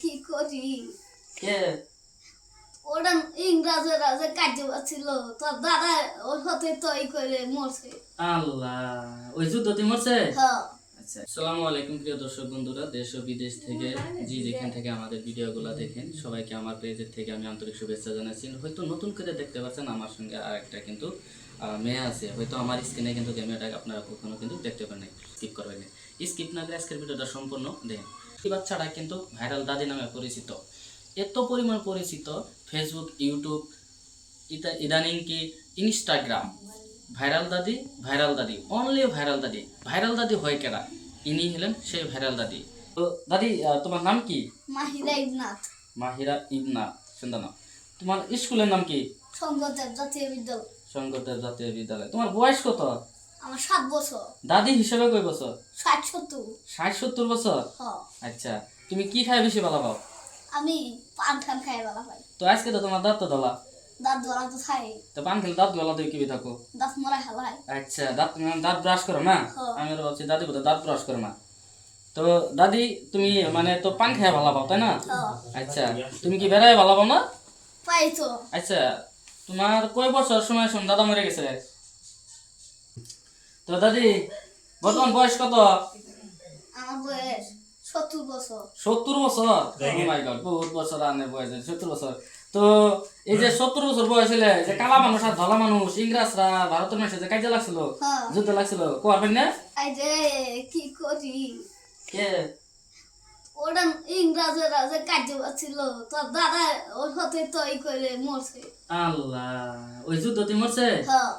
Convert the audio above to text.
কি করি? কে? ওরা ইংরাজেরা যে কার্য ছিল। তোর দাদা ওর হতে তৈ করে মরছে। আল্লাহ ওই যুদ্ধতে মরছে? হ্যাঁ। আচ্ছা আসসালামু আলাইকুম প্রিয় দর্শক বন্ধুরা দেশ ও বিদেশ থেকে যে যেখান থেকে আমাদের ভিডিওগুলো দেখেন সবাইকে আমার পেজের থেকে আমি আন্তরিক শুভেচ্ছা জানাচ্ছি। হয়তো নতুন করে দেখতে পাচ্ছেন আমার সঙ্গে আর একটা কিন্তু মেয়ে আছে। হয়তো আমার স্ক্রিনে কিন্তু ক্যামেরাটা আপনারা কখনো কিন্তু দেখতে পারেন স্কিপ করবেন স্কিপ না করে আজকের ভিডিওটা সম্পূর্ণ দেখেন। এই বাচ্চাটা কিন্তু ভাইরাল দাদি নামে পরিচিত। এত পরিমাণ পরিচিত ফেসবুক ইউটিউব ইতা ইদানিং কি ইনস্টাগ্রাম ভাইরাল দাদি ভাইরাল দাদি অনলি ভাইরাল দাদি। ভাইরাল দাদি হয় কেরা ইনি হলেন সেই ভাইরাল দাদি। তো দাদি তোমার নাম কি? মাহিরা ইবনাথ। মাহিরা ইবনা সুন্দর নাম। তোমার স্কুলের নাম কি? সঙ্গতের জাতীয় বিদ্যালয়। শঙ্করদেব জাতীয় বিদ্যালয়। তোমার বয়স কত? আমার সাত বছর। দাদি হিসেবে কয় বছর? ষাট সত্তর। ষাট সত্তর বছর? আচ্ছা তুমি কি খাই বেশি ভালো পাও? আমি পান খান খাই বেলা পাই। তো আজকে তো তোমার দাঁত তো দলা দাঁত ধরা তো খাই তো পান খেলে দাঁত গলা কিবি থাকো। দাঁত মরা খেলাই আচ্ছা দাঁত দাঁত ব্রাশ করো না। আমি বলছি দাদি বলতে দাঁত ব্রাশ করো না। তো দাদি তুমি মানে তো পান খেয়ে ভালো পাও তাই না? আচ্ছা তুমি কি বেড়ায় ভালো পাও না? পাই তো। আচ্ছা তোমার কয় বছর সময় শুন দাদা মরে গেছে? তো দাদি বর্তমান বয়স কত? আমার বয়স সত্তর বছর। সত্তর বছর? মাই গড বহুত বছর আনের বয়স সত্তর বছর। তো এই যে সত্তর বছর বয়স হলে যে কালা মানুষ আর ধলা মানুষ ইংরাজরা ভারতের মানুষের যে কাজে লাগছিল হ্যাঁ। যুদ্ধ লাগছিল না? কি করি? কে? ওরা ইংরাজেরা যে ছিল তোর দাদা ওর হতে তৈ করে মরছে। আল্লাহ ওই যুদ্ধতে মরছে? হ্যাঁ।